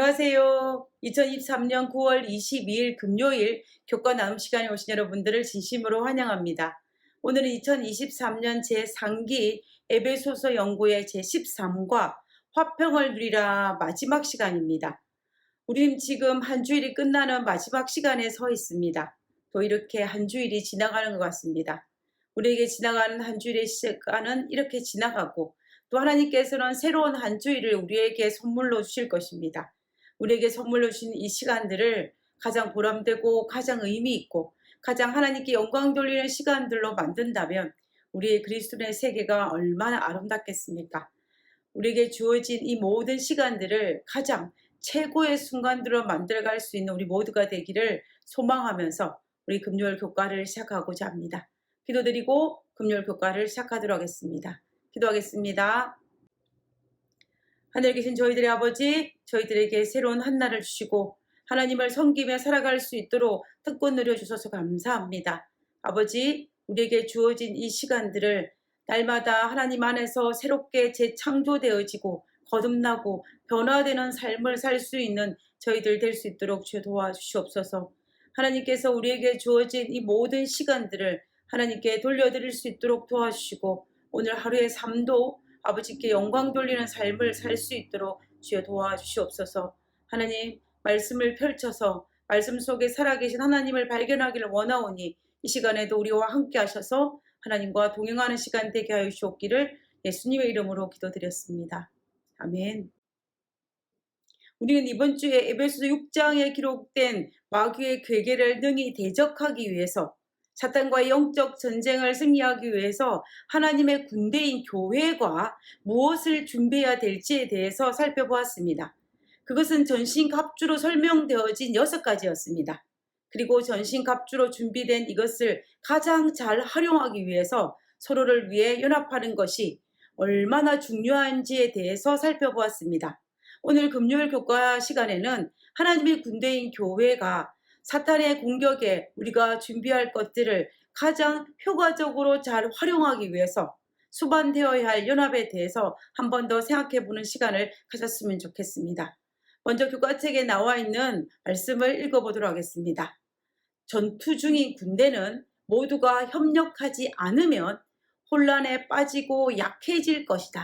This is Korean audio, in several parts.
안녕하세요. 2023년 9월 22일 금요일 교과 나눔 시간에 오신 여러분들을 진심으로 환영합니다. 오늘은 2023년 제3기 에베소서 연구의 제13과 화평을 누리라 마지막 시간입니다. 우리는 지금 한 주일이 끝나는 마지막 시간에 서 있습니다. 또 이렇게 한 주일이 지나가는 것 같습니다. 우리에게 지나가는 한 주일의 시간은 이렇게 지나가고 또 하나님께서는 새로운 한 주일을 우리에게 선물로 주실 것입니다. 우리에게 선물로 주신 이 시간들을 가장 보람되고 가장 의미 있고 가장 하나님께 영광 돌리는 시간들로 만든다면 우리의 그리스도의 세계가 얼마나 아름답겠습니까? 우리에게 주어진 이 모든 시간들을 가장 최고의 순간들로 만들어갈 수 있는 우리 모두가 되기를 소망하면서 우리 금요일 교과를 시작하고자 합니다. 기도드리고 금요일 교과를 시작하도록 하겠습니다. 기도하겠습니다. 하늘에 계신 저희들의 아버지, 저희들에게 새로운 한날을 주시고 하나님을 섬기며 살아갈 수 있도록 특권 누려주셔서 감사합니다. 아버지, 우리에게 주어진 이 시간들을 날마다 하나님 안에서 새롭게 재창조되어지고 거듭나고 변화되는 삶을 살 수 있는 저희들 될 수 있도록 주여 도와주시옵소서. 하나님께서 우리에게 주어진 이 모든 시간들을 하나님께 돌려드릴 수 있도록 도와주시고 오늘 하루의 삶도 아버지께 영광 돌리는 삶을 살 수 있도록 주여 도와주시옵소서. 하나님 말씀을 펼쳐서 말씀 속에 살아계신 하나님을 발견하기를 원하오니 이 시간에도 우리와 함께 하셔서 하나님과 동행하는 시간 되게 하여 주옵기를 예수님의 이름으로 기도드렸습니다. 아멘. 우리는 이번 주에 에베소서 6장에 기록된 마귀의 괴계를 능히 대적하기 위해서 사탄과의 영적 전쟁을 승리하기 위해서 하나님의 군대인 교회가 무엇을 준비해야 될지에 대해서 살펴보았습니다. 그것은 전신갑주로 설명되어진 여섯 가지였습니다. 그리고 전신갑주로 준비된 이것을 가장 잘 활용하기 위해서 서로를 위해 연합하는 것이 얼마나 중요한지에 대해서 살펴보았습니다. 오늘 금요일 교과 시간에는 하나님의 군대인 교회가 사탄의 공격에 우리가 준비할 것들을 가장 효과적으로 잘 활용하기 위해서 수반되어야 할 연합에 대해서 한 번 더 생각해 보는 시간을 가졌으면 좋겠습니다. 먼저 교과책에 나와 있는 말씀을 읽어보도록 하겠습니다. 전투 중인 군대는 모두가 협력하지 않으면 혼란에 빠지고 약해질 것이다.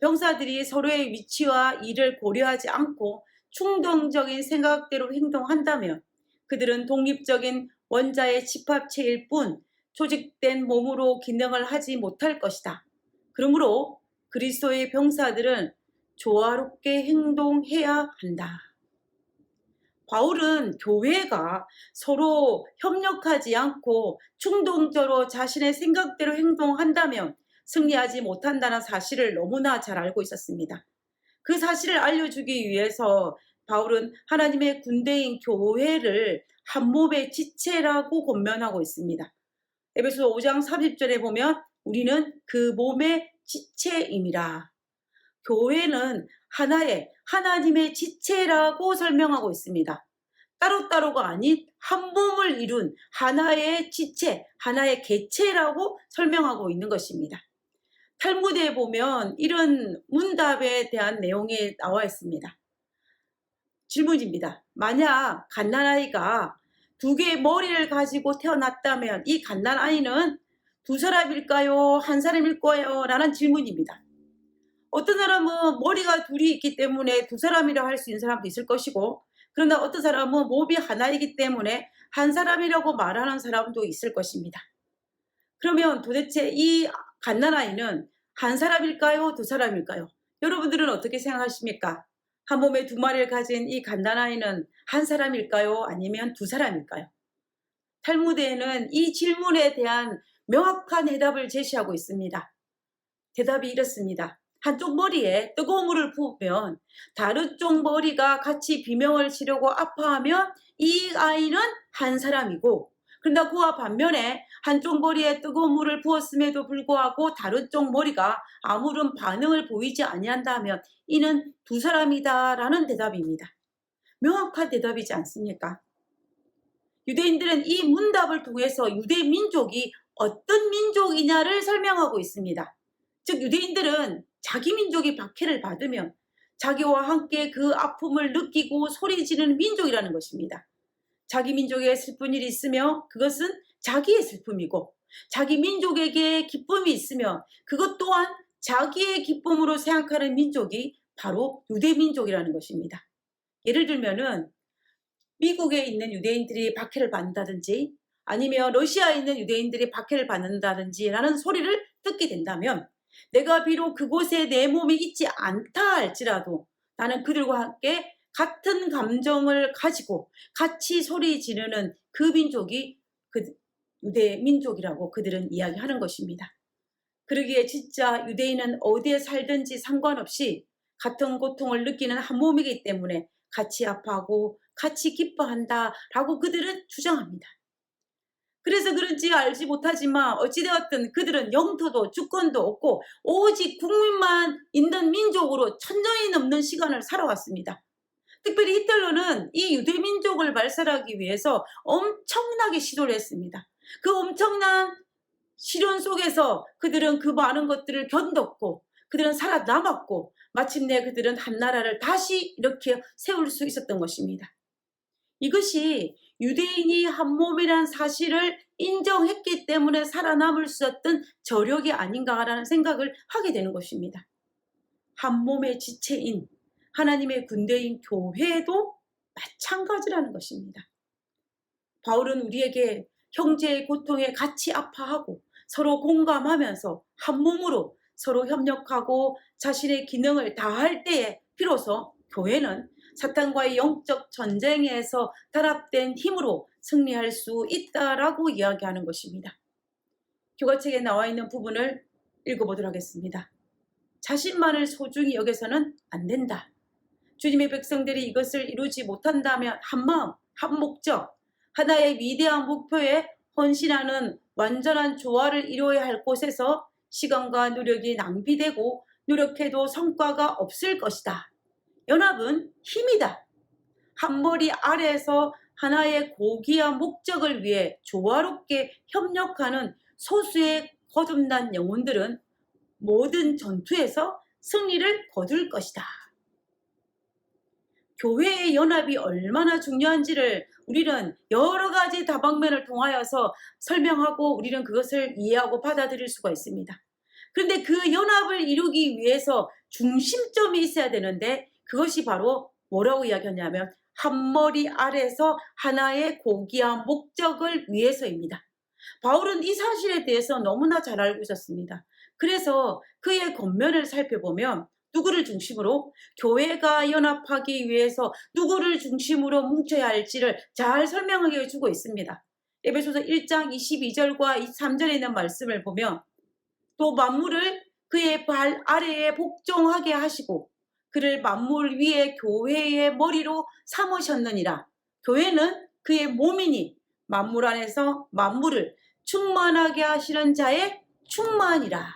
병사들이 서로의 위치와 일을 고려하지 않고 충동적인 생각대로 행동한다면 그들은 독립적인 원자의 집합체일 뿐 조직된 몸으로 기능을 하지 못할 것이다. 그러므로 그리스도의 병사들은 조화롭게 행동해야 한다. 바울은 교회가 서로 협력하지 않고 충동적으로 자신의 생각대로 행동한다면 승리하지 못한다는 사실을 너무나 잘 알고 있었습니다. 그 사실을 알려주기 위해서 바울은 하나님의 군대인 교회를 한 몸의 지체라고 권면하고 있습니다. 에베소 5장 30절에 보면 우리는 그 몸의 지체임이라. 교회는 하나의 하나님의 지체라고 설명하고 있습니다. 따로따로가 아닌 한 몸을 이룬 하나의 지체, 하나의 개체라고 설명하고 있는 것입니다. 탈무드에 보면 이런 문답에 대한 내용이 나와 있습니다. 질문입니다. 만약 갓난아이가 두 개의 머리를 가지고 태어났다면 이 갓난아이는 두 사람일까요? 한 사람일까요? 라는 질문입니다. 어떤 사람은 머리가 둘이 있기 때문에 두 사람이라고 할 수 있는 사람도 있을 것이고 그러나 어떤 사람은 몸이 하나이기 때문에 한 사람이라고 말하는 사람도 있을 것입니다. 그러면 도대체 이 갓난아이는 한 사람일까요? 두 사람일까요? 여러분들은 어떻게 생각하십니까? 한 몸에 두 마리를 가진 이 갓난아이는 한 사람일까요? 아니면 두 사람일까요? 탈무드에는 이 질문에 대한 명확한 대답을 제시하고 있습니다. 대답이 이렇습니다. 한쪽 머리에 뜨거운 물을 부으면 다른 쪽 머리가 같이 비명을 치려고 아파하면 이 아이는 한 사람이고 그러나 그와 반면에 한쪽 머리에 뜨거운 물을 부었음에도 불구하고 다른 쪽 머리가 아무런 반응을 보이지 아니한다면 이는 두 사람이다라는 대답입니다. 명확한 대답이지 않습니까? 유대인들은 이 문답을 통해서 유대 민족이 어떤 민족이냐를 설명하고 있습니다. 즉 유대인들은 자기 민족이 박해를 받으면 자기와 함께 그 아픔을 느끼고 소리 지르는 민족이라는 것입니다. 자기 민족에 슬픈 일이 있으며 그것은 자기의 슬픔이고 자기 민족에게 기쁨이 있으면 그것 또한 자기의 기쁨으로 생각하는 민족이 바로 유대 민족이라는 것입니다. 예를 들면은 미국에 있는 유대인들이 박해를 받는다든지 아니면 러시아에 있는 유대인들이 박해를 받는다든지 라는 소리를 듣게 된다면 내가 비록 그곳에 내 몸이 있지 않다 할지라도 나는 그들과 함께 같은 감정을 가지고 같이 소리 지르는 그 민족이 그 유대 민족이라고 그들은 이야기하는 것입니다. 그러기에 진짜 유대인은 어디에 살든지 상관없이 같은 고통을 느끼는 한 몸이기 때문에 같이 아파하고 같이 기뻐한다라고 그들은 주장합니다. 그래서 그런지 알지 못하지만 어찌되었든 그들은 영토도 주권도 없고 오직 국민만 있는 민족으로 천년이 넘는 시간을 살아왔습니다. 특별히 히틀러는 이 유대 민족을 말살하기 위해서 엄청나게 시도를 했습니다. 그 엄청난 시련 속에서 그들은 그 많은 것들을 견뎠고 그들은 살아남았고 마침내 그들은 한 나라를 다시 이렇게 세울 수 있었던 것입니다. 이것이 유대인이 한 몸이란 사실을 인정했기 때문에 살아남을 수 있었던 저력이 아닌가라는 생각을 하게 되는 것입니다. 한 몸의 지체인 하나님의 군대인 교회도 마찬가지라는 것입니다. 바울은 우리에게 형제의 고통에 같이 아파하고 서로 공감하면서 한 몸으로 서로 협력하고 자신의 기능을 다할 때에 비로소 교회는 사탄과의 영적 전쟁에서 단합된 힘으로 승리할 수 있다라고 이야기하는 것입니다. 교과책에 나와 있는 부분을 읽어보도록 하겠습니다. 자신만을 소중히 여겨서는 안 된다. 주님의 백성들이 이것을 이루지 못한다면 한 마음, 한 목적, 하나의 위대한 목표에 헌신하는 완전한 조화를 이루어야 할 곳에서 시간과 노력이 낭비되고 노력해도 성과가 없을 것이다. 연합은 힘이다. 한 머리 아래에서 하나의 고귀한 목적을 위해 조화롭게 협력하는 소수의 거듭난 영혼들은 모든 전투에서 승리를 거둘 것이다. 교회의 연합이 얼마나 중요한지를 우리는 여러 가지 다방면을 통하여서 설명하고 우리는 그것을 이해하고 받아들일 수가 있습니다. 그런데 그 연합을 이루기 위해서 중심점이 있어야 되는데 그것이 바로 뭐라고 이야기하냐면 한 머리 아래서 하나의 고귀한 목적을 위해서입니다. 바울은 이 사실에 대해서 너무나 잘 알고 있었습니다. 그래서 그의 겉면을 살펴보면 누구를 중심으로 교회가 연합하기 위해서 누구를 중심으로 뭉쳐야 할지를 잘 설명하게 해주고 있습니다. 에베소서 1장 22절과 23절에 있는 말씀을 보면 또 만물을 그의 발 아래에 복종하게 하시고 그를 만물 위에 교회의 머리로 삼으셨느니라. 교회는 그의 몸이니 만물 안에서 만물을 충만하게 하시는 자의 충만이라.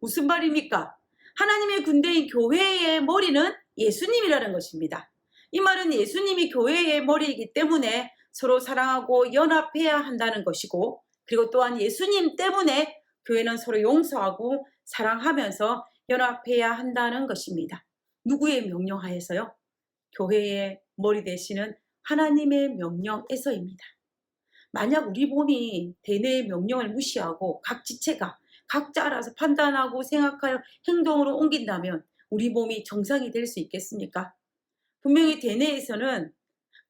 무슨 말입니까? 하나님의 군대인 교회의 머리는 예수님이라는 것입니다. 이 말은 예수님이 교회의 머리이기 때문에 서로 사랑하고 연합해야 한다는 것이고 그리고 또한 예수님 때문에 교회는 서로 용서하고 사랑하면서 연합해야 한다는 것입니다. 누구의 명령하에서요? 교회의 머리 되시는 하나님의 명령에서입니다. 만약 우리 몸이 대내의 명령을 무시하고 각 지체가 각자 알아서 판단하고 생각하여 행동으로 옮긴다면 우리 몸이 정상이 될 수 있겠습니까? 분명히 대내에서는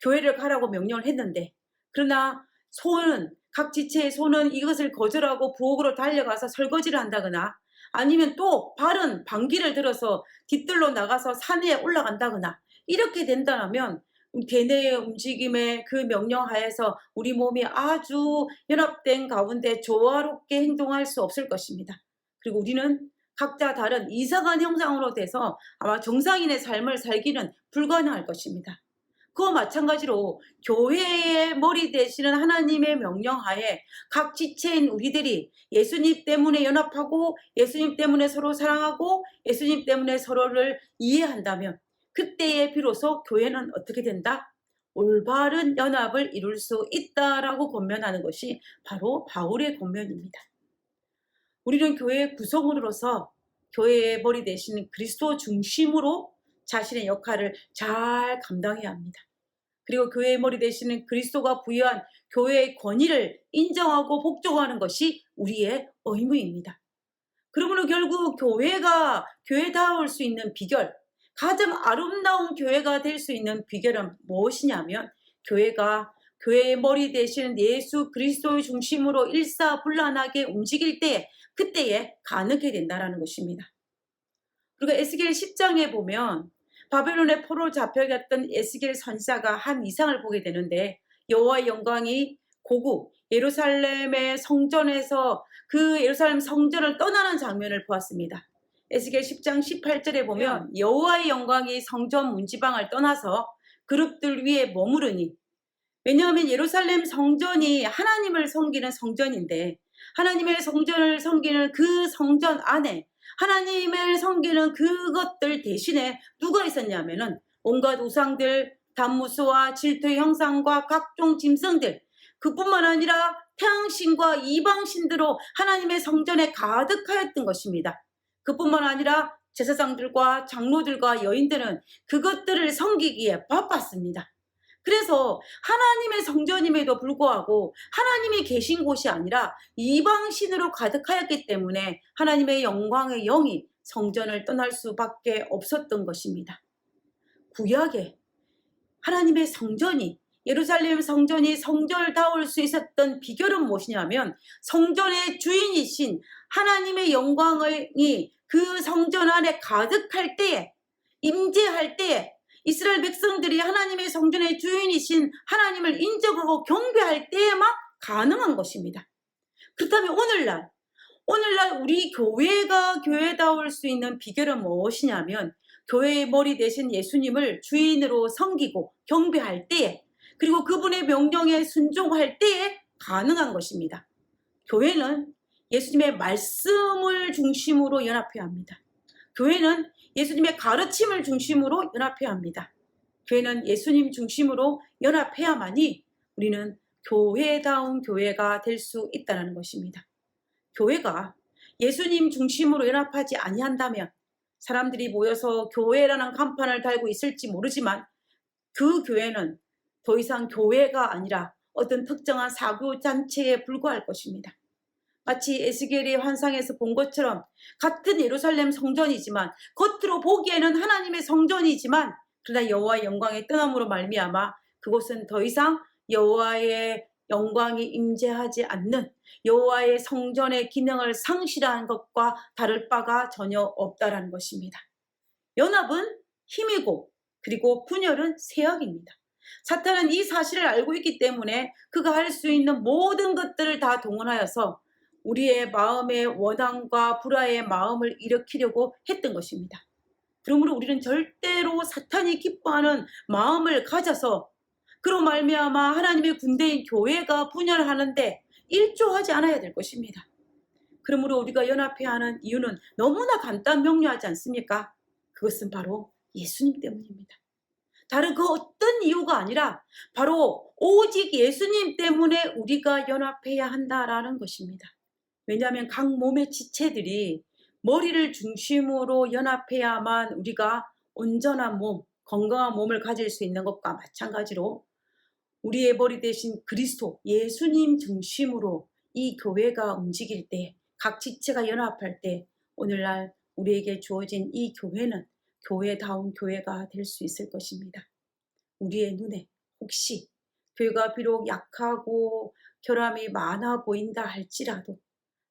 교회를 가라고 명령을 했는데 그러나 소는 각 지체의 소는 이것을 거절하고 부엌으로 달려가서 설거지를 한다거나 아니면 또 발은 방귀를 들어서 뒤뜰로 나가서 산에 올라간다거나 이렇게 된다면 대뇌의 움직임의 그 명령하에서 우리 몸이 아주 연합된 가운데 조화롭게 행동할 수 없을 것입니다. 그리고 우리는 각자 다른 이상한 형상으로 돼서 아마 정상인의 삶을 살기는 불가능할 것입니다. 그와 마찬가지로 교회의 머리 되시는 하나님의 명령하에 각 지체인 우리들이 예수님 때문에 연합하고 예수님 때문에 서로 사랑하고 예수님 때문에 서로를 이해한다면 그때에 비로소 교회는 어떻게 된다? 올바른 연합을 이룰 수 있다라고 권면하는 것이 바로 바울의 권면입니다. 우리는 교회의 구성원으로서 교회의 머리 대신 그리스도 중심으로 자신의 역할을 잘 감당해야 합니다. 그리고 교회의 머리 되시는 그리스도가 부여한 교회의 권위를 인정하고 복종하는 것이 우리의 의무입니다. 그러므로 결국 교회가 교회다울 수 있는 비결, 가장 아름다운 교회가 될 수 있는 비결은 무엇이냐면 교회가 교회의 머리 되시는 예수 그리스도의 중심으로 일사불란하게 움직일 때 그때에 가능하게 된다는 것입니다. 그리고 에스겔 10장에 보면 바벨론의 포로 잡혀갔던 에스겔 선사가 한 이상을 보게 되는데 여호와의 영광이 고국 예루살렘의 성전에서 그 예루살렘 성전을 떠나는 장면을 보았습니다. 에스겔 10장 18절에 보면 여호와의 영광이 성전 문지방을 떠나서 그룹들 위에 머무르니 왜냐하면 예루살렘 성전이 하나님을 섬기는 성전인데 하나님의 성전을 섬기는 그 성전 안에 하나님을 섬기는 그것들 대신에 누가 있었냐면은 온갖 우상들, 단무스와 질투의 형상과 각종 짐승들 그뿐만 아니라 태양신과 이방신들로 하나님의 성전에 가득하였던 것입니다. 그뿐만 아니라 제사장들과 장로들과 여인들은 그것들을 섬기기에 바빴습니다. 그래서 하나님의 성전임에도 불구하고 하나님이 계신 곳이 아니라 이방신으로 가득하였기 때문에 하나님의 영광의 영이 성전을 떠날 수밖에 없었던 것입니다. 구약에 하나님의 성전이 예루살렘 성전이 성전다울 수 있었던 비결은 무엇이냐면 성전의 주인이신 하나님의 영광이 그 성전 안에 가득할 때에 임재할 때에 이스라엘 백성들이 하나님의 성전의 주인이신 하나님을 인정하고 경배할 때에만 가능한 것입니다. 그렇다면 오늘날 오늘날 우리 교회가 교회다울 수 있는 비결은 무엇이냐면 교회의 머리 대신 예수님을 주인으로 섬기고 경배할 때에 그리고 그분의 명령에 순종할 때에 가능한 것입니다. 교회는 예수님의 말씀을 중심으로 연합해야 합니다. 교회는 예수님의 가르침을 중심으로 연합해야 합니다. 교회는 예수님 중심으로 연합해야만이 우리는 교회다운 교회가 될 수 있다는 것입니다. 교회가 예수님 중심으로 연합하지 아니한다면 사람들이 모여서 교회라는 간판을 달고 있을지 모르지만 그 교회는 더 이상 교회가 아니라 어떤 특정한 사교 단체에 불과할 것입니다. 마치 에스겔이 환상에서 본 것처럼 같은 예루살렘 성전이지만 겉으로 보기에는 하나님의 성전이지만 그러나 여호와의 영광의 떠남으로 말미암아 그곳은 더 이상 여호와의 영광이 임재하지 않는 여호와의 성전의 기능을 상실한 것과 다를 바가 전혀 없다라는 것입니다. 연합은 힘이고 그리고 분열은 세약입니다. 사탄은 이 사실을 알고 있기 때문에 그가 할 수 있는 모든 것들을 다 동원하여서 우리의 마음의 원함과 불화의 마음을 일으키려고 했던 것입니다. 그러므로 우리는 절대로 사탄이 기뻐하는 마음을 가져서 그로 말미암아 하나님의 군대인 교회가 분열하는데 일조하지 않아야 될 것입니다. 그러므로 우리가 연합해야 하는 이유는 너무나 간단 명료하지 않습니까? 그것은 바로 예수님 때문입니다. 다른 그 어떤 이유가 아니라 바로 오직 예수님 때문에 우리가 연합해야 한다라는 것입니다. 왜냐하면 각 몸의 지체들이 머리를 중심으로 연합해야만 우리가 온전한 몸, 건강한 몸을 가질 수 있는 것과 마찬가지로 우리의 머리 대신 그리스도, 예수님 중심으로 이 교회가 움직일 때, 각 지체가 연합할 때, 오늘날 우리에게 주어진 이 교회는 교회다운 교회가 될 수 있을 것입니다. 우리의 눈에 혹시 교회가 비록 약하고 결함이 많아 보인다 할지라도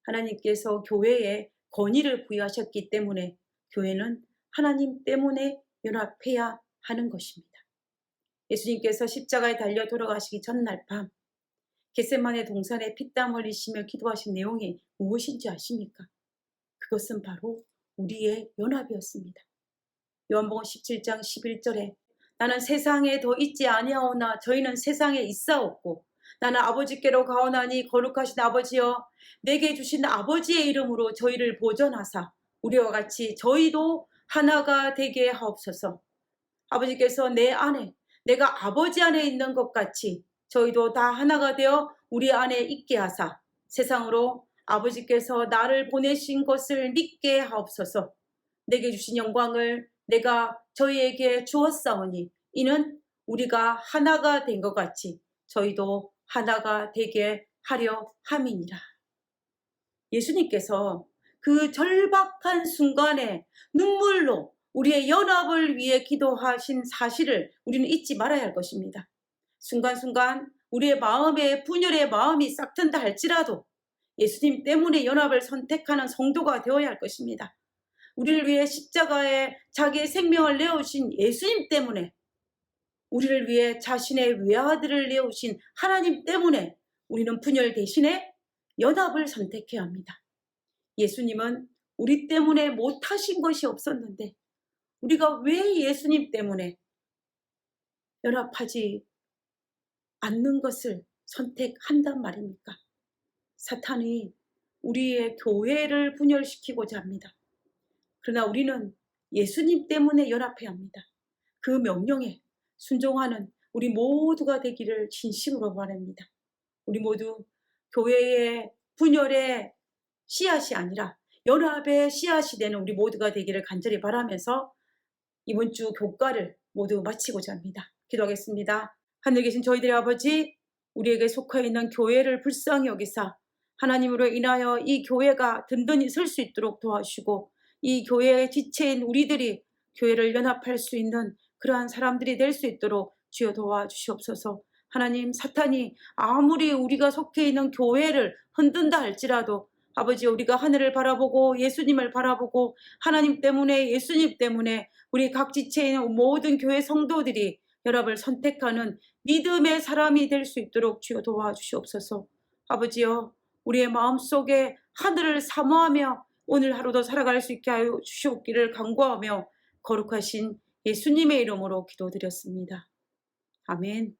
하나님께서 교회에 권위를 부여하셨기 때문에 교회는 하나님 때문에 연합해야 하는 것입니다. 예수님께서 십자가에 달려 돌아가시기 전날 밤 겟세만의 동산에 피땀 흘리시며 기도하신 내용이 무엇인지 아십니까? 그것은 바로 우리의 연합이었습니다. 요한복음 17장 11절에 나는 세상에 더 있지 아니하오나 저희는 세상에 있사옵고 나는 아버지께로 가오나니 거룩하신 아버지여 내게 주신 아버지의 이름으로 저희를 보전하사 우리와 같이 저희도 하나가 되게 하옵소서. 아버지께서 내 안에 내가 아버지 안에 있는 것 같이 저희도 다 하나가 되어 우리 안에 있게 하사 세상으로 아버지께서 나를 보내신 것을 믿게 하옵소서. 내게 주신 영광을 내가 저희에게 주었사오니 이는 우리가 하나가 된 것 같이 저희도 하나가 되게 하려 함이니라. 예수님께서 그 절박한 순간에 눈물로 우리의 연합을 위해 기도하신 사실을 우리는 잊지 말아야 할 것입니다. 순간순간 우리의 마음에 분열의 마음이 싹 튼다 할지라도 예수님 때문에 연합을 선택하는 성도가 되어야 할 것입니다. 우리를 위해 십자가에 자기의 생명을 내어주신 예수님 때문에 우리를 위해 자신의 외아들을 내어주신 하나님 때문에 우리는 분열 대신에 연합을 선택해야 합니다. 예수님은 우리 때문에 못하신 것이 없었는데 우리가 왜 예수님 때문에 연합하지 않는 것을 선택한단 말입니까? 사탄이 우리의 교회를 분열시키고자 합니다. 그러나 우리는 예수님 때문에 연합해야 합니다. 그 명령에 순종하는 우리 모두가 되기를 진심으로 바랍니다. 우리 모두 교회의 분열의 씨앗이 아니라 연합의 씨앗이 되는 우리 모두가 되기를 간절히 바라면서 이번 주 교과를 모두 마치고자 합니다. 기도하겠습니다. 하늘 계신 저희들의 아버지, 우리에게 속해 있는 교회를 불쌍히 여기사 하나님으로 인하여 이 교회가 든든히 설 수 있도록 도와주시고 이 교회의 지체인 우리들이 교회를 연합할 수 있는 그러한 사람들이 될 수 있도록 주여 도와주시옵소서. 하나님 사탄이 아무리 우리가 속해 있는 교회를 흔든다 할지라도 아버지 우리가 하늘을 바라보고 예수님을 바라보고 하나님 때문에 예수님 때문에 우리 각 지체에 있는 모든 교회 성도들이 연합을 선택하는 믿음의 사람이 될 수 있도록 주여 도와주시옵소서. 아버지여 우리의 마음속에 하늘을 사모하며 오늘 하루도 살아갈 수 있게 하여 주시옵기를 간구하며 거룩하신 예수님의 이름으로 기도드렸습니다. 아멘.